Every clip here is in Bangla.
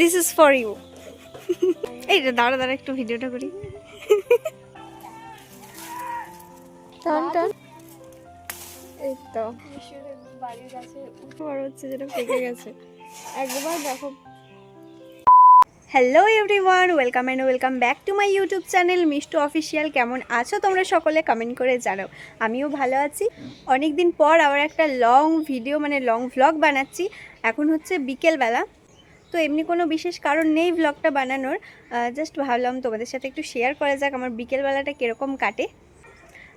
দিস ইজ ফর ইউ এই দাঁড়া দাঁড়া একটু ভিডিওটা করি। টান টান। এই তো। বাড়ির কাছে বড় হচ্ছে যেটা পেকে গেছে। একবার দেখো। Hello everyone welcome and welcome back to my YouTube channel Mishtu official কেমন আছো তোমরা সকলে? কমেন্ট করে জানাও। আমিও ভালো আছি। অনেক দিন পর আবার একটা লং ভিডিও মানে লং ভ্লগ বানাচ্ছি। এখন হচ্ছে বিকেলবেলা। তো এমনি কোনো বিশেষ কারণ নেই ভ্লগটা বানানোর। জাস্ট ভাবলাম তোমাদের সাথে একটু শেয়ার করা যাক আমার বিকেলবেলাটা কীরকম কাটে।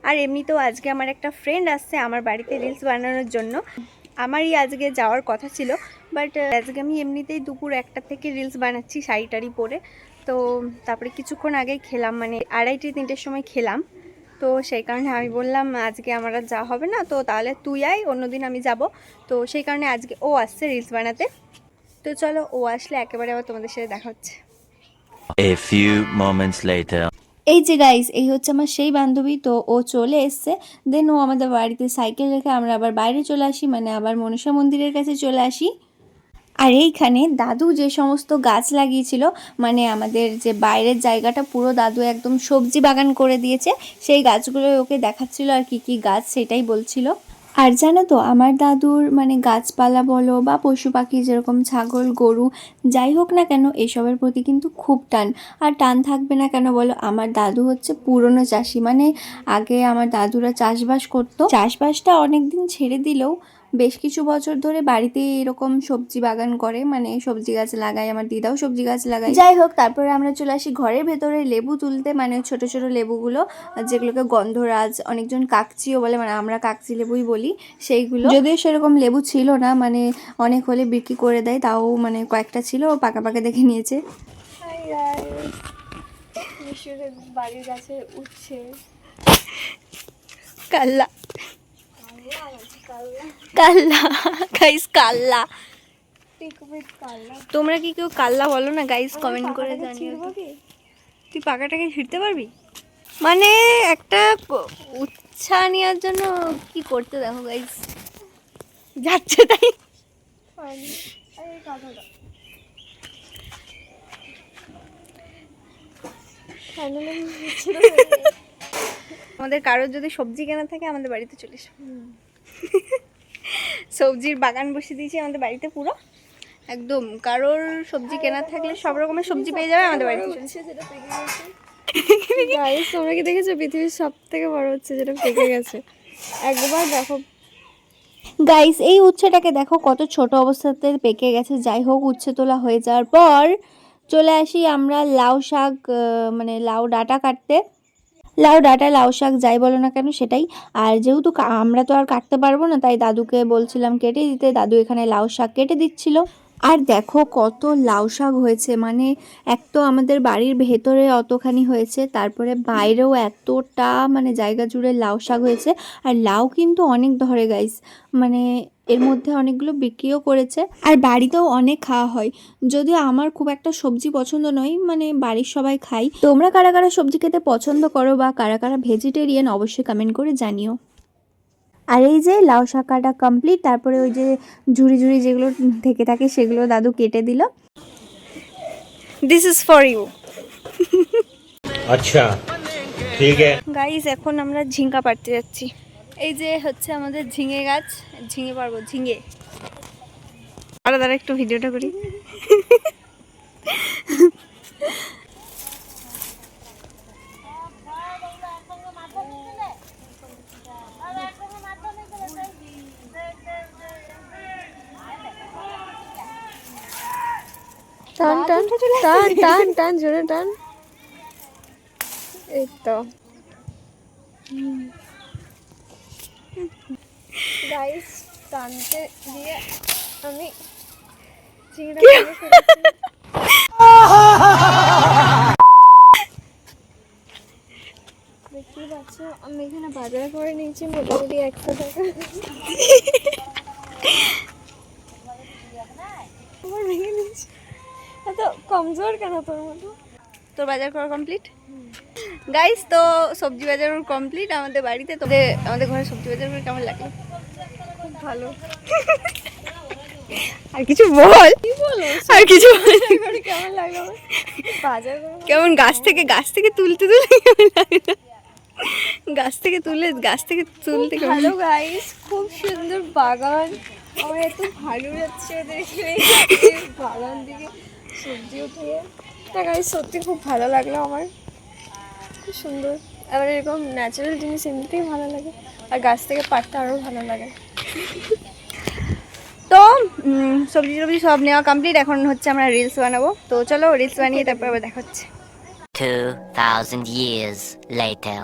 আর এমনিতেও আজকে আমার একটা ফ্রেন্ড আসছে আমার বাড়িতে রিলস বানানোর জন্য। আমারই আজকে যাওয়ার কথা ছিল বাট আজকে আমি এমনিতেই দুপুর একটা থেকে রিলস বানাচ্ছি শাড়ি টাড়ি পরে। তো তারপরে কিছুক্ষণ আগে খেলাম মানে আড়াইটে, তিনটের সময় খেলাম। তো সেই কারণে আমি বললাম, আজকে আমার আর যাওয়া হবে না, তো তাহলে তুই আয়, অন্যদিন আমি যাব। তো সেই কারণে আজকে ও আসছে রিলস বানাতে। তো চলো ও আসলে একেবারে আবার তোমাদের সাথে দেখা হচ্ছে। A few moments later. এই যে গাইস এই হচ্ছে আমার সেই বান্ধবী তো ও চলে এসছে। দেন ও আমাদের বাড়িতে সাইকেল রেখে আমরা আবার বাইরে চলে আসি মানে আবার মনসা মন্দিরের কাছে চলে আসি। আর এইখানে দাদু যে সমস্ত গাছ লাগিয়েছিল মানে আমাদের যে বাইরের জায়গাটা পুরো দাদু একদম সবজি বাগান করে দিয়েছে সেই গাছগুলো ওকে দেখাচ্ছিল আর কি কি গাছ সেটাই বলছিল। আর জানো তো, আমার দাদুর মানে গাছপালা বলো বা পশু পাখি যেরকম ছাগল, গরু, যাই হোক না কেন এসবের প্রতি কিন্তু খুব টান। আর টান থাকবে না কেন বলো? আমার দাদু হচ্ছে পুরনো চাষি। মানে আগে আমার দাদুরা চাষবাস করতো। চাষবাসটা অনেকদিন ছেড়ে দিলেও বেশ কিছু বছর ধরে বাড়িতে এরকম সবজি বাগান করে মানে সবজি গাছ লাগায় আমার দিদাও সবজি গাছ লাগায়। যাই হোক তারপরে আমরা চলে আসি ঘরের ভেতরে লেবু তুলতে মানে ছোট ছোট লেবুগুলো যেগুলোকে গন্ধরাজ অনেকজন কাকচিও বলে মানে আমরা কাকচি লেবুই বলি সেইগুলো। যদিও সেরকম লেবু ছিল না মানে অনেক হলে বিক্রি করে দেয় তাও মানে কয়েকটা ছিল পাকা পাকা দেখে নিয়েছে। বাড়ির কাছে উঠছে। কাল্লা। কাল্লা গাইস কাল্লা। তোমরা কি কেউ কাল্লা বলো না গাইস কমেন্ট করে জানিও তুই পাকাটাকে ছিঁড়তে পারবি? মানে একটা উচ্ছা নেওয়ার জন্য কি করতে দেখো গাইস যাচ্ছে তাই। আমাদের কারোর যদি সবজি কেনা থাকে, আমাদের বাড়িতে চলে এসো। সবজির বাগান বসে দিয়েছি আমাদের বাড়িতে পুরো। একদম, কারোর সবজি কেনার থাকলে সব রকমের সবজি পেয়ে যাবে আমাদের বাড়িতে তোমরা কি দেখেছ? পৃথিবীর সব থেকে বড় হচ্ছে যেটা পেকে গেছে। একবার দেখো। গাইস এই উচ্ছেটাকে দেখো, কত ছোট অবস্থাতে পেকে গেছে। যাই হোক, উচ্ছে তোলা হয়ে যাওয়ার পর চলে আসি আমরা লাউ শাক মানে লাউ ডাঁটা কাটতে। লাউ ডাটা, লাউ শাক যাই বলো না কেন সেটাই। আর যেহেতু আমরা তো আর কাটতে পারব না, তাই দাদুকে বলছিলাম কেটে দিতে। দাদু এখানে লাউ শাক কেটে দিচ্ছিল। আর দেখো কত লাউ শাক হয়েছে মানে এক তো আমাদের বাড়ির ভেতরে অতখানি হয়েছে, তারপরে বাইরেও এতটা মানে জায়গা জুড়ে লাউ শাক হয়েছে, আর লাউ কিন্তু অনেক ধরে গাইস মানে এর মধ্যে অনেকগুলো বিক্রিও করেছে, আর বাড়িতেও অনেক খাওয়া হয়। যদিও আমার খুব একটা সবজি পছন্দ নয় মানে বাড়ির সবাই খাই তোমরা কারা কারা সবজি খেতে পছন্দ করো বা কারা কারা ভেজিটেরিয়ান অবশ্যই কমেন্ট করে জানিও। আর এই যে লাউ শাকাটা কমপ্লিট তারপরে ওই যে ঝুড়ি ঝুড়ি যেগুলো থেকে থাকে সেগুলো দাদু কেটে দিল। দিস ইজ ফর ইউ আচ্ছা ঠিক গাইস এখন আমরা ঝিঙ্গা পাড়তে যাচ্ছি। এই যে হচ্ছে আমাদের ঝিঙে গাছ ঝিঙে পারব ঝিঙে। আলাদা একটু ভিডিওটা করি। টান টান টান টান টান জোরে টান। এই তো। গাইস টানতে দিয়ে আমি চিংড়া ফেলেছি। পাচ্ছ আমি এখানে বাজার করে নিয়েছি মোটামুটি একশো টাকা। আমার ভেঙে নিয়েছি এত কমজোর কেন তোর মতো? তোর বাজার করা কমপ্লিট গাইস তো সবজি বাজার কমপ্লিট আমাদের বাড়িতে তো আমাদের ঘরে সবজি বাজার করে কেমন লাগল? খুব ভালো। আর কিছু বল। কি বল? আর কিছু কেমন লাগল? বাজার কেমন গাছ থেকে গাছ থেকে তুলতে তুলতে কেমন লাগল? গাছ থেকে তুলে গাছ থেকে তুলতে ভালো গাইস খুব সুন্দর বাগান। আমার এত ভালো লাগছে দেখে। বাগান দিকে সবজি উঠে। তা গাইস সত্যি খুব ভালো লাগল আমার। খুব সুন্দর। আবার এরকম ন্যাচারাল জিনিস এমনিতেই ভালো লাগে। আর গাছ থেকে পাটটা আরও ভালো লাগে। তো সবজি টবজি সব নেওয়া কমপ্লিট এখন হচ্ছে আমরা রিলস বানাবো। তো চলো রিলস বানিয়ে তারপর আবার দেখা হচ্ছে। 2,000 years later.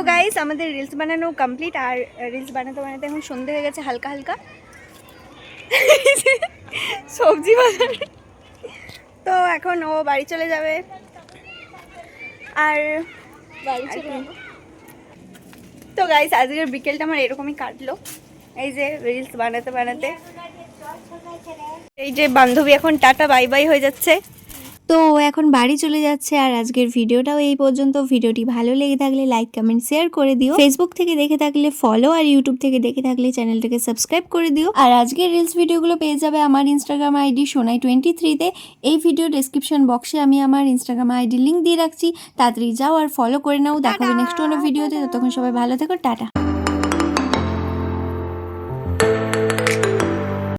তো গাইস আমাদের রিলস বানানো কমপ্লিট আর রিলস বানাতে বানাতে এখন সন্ধে হয়ে গেছে হালকা হালকা। সবজি বাজার। তো এখন ও বাড়ি চলে যাবে। আর বাড়ি চলে তো গাইস আজকের বিকেলটা আমার এরকমই কাটলো। এই যে রিলস বানাতে বানাতে। এই যে বান্ধবী এখন টাটা বাই বাই হয়ে যাচ্ছে। তো ও এখন বাড়ি চলে যাচ্ছে আর আজকের ভিডিওটাও এই পর্যন্ত। ভিডিওটি ভালো লেগে থাকলে লাইক কমেন্ট শেয়ার করে দিও। ফেসবুক থেকে দেখে থাকলে ফলো আর ইউটিউব থেকে দেখে থাকলে চ্যানেলটাকে সাবস্ক্রাইব করে দিও। আর আজকের রিলস ভিডিওগুলো পেয়ে যাবে আমার ইনস্টাগ্রাম আইডি সোনাই টোয়েন্টি থ্রিতে এই ভিডিও ডেসক্রিপশন বক্সে আমি আমার ইনস্টাগ্রাম আইডি লিঙ্ক দিয়ে রাখছি। তাড়াতাড়ি যাও আর ফলো করে নাও। দেখাবে নেক্সট কোনো ভিডিওতে ততক্ষণ সবাই ভালো থেকো। টাটা!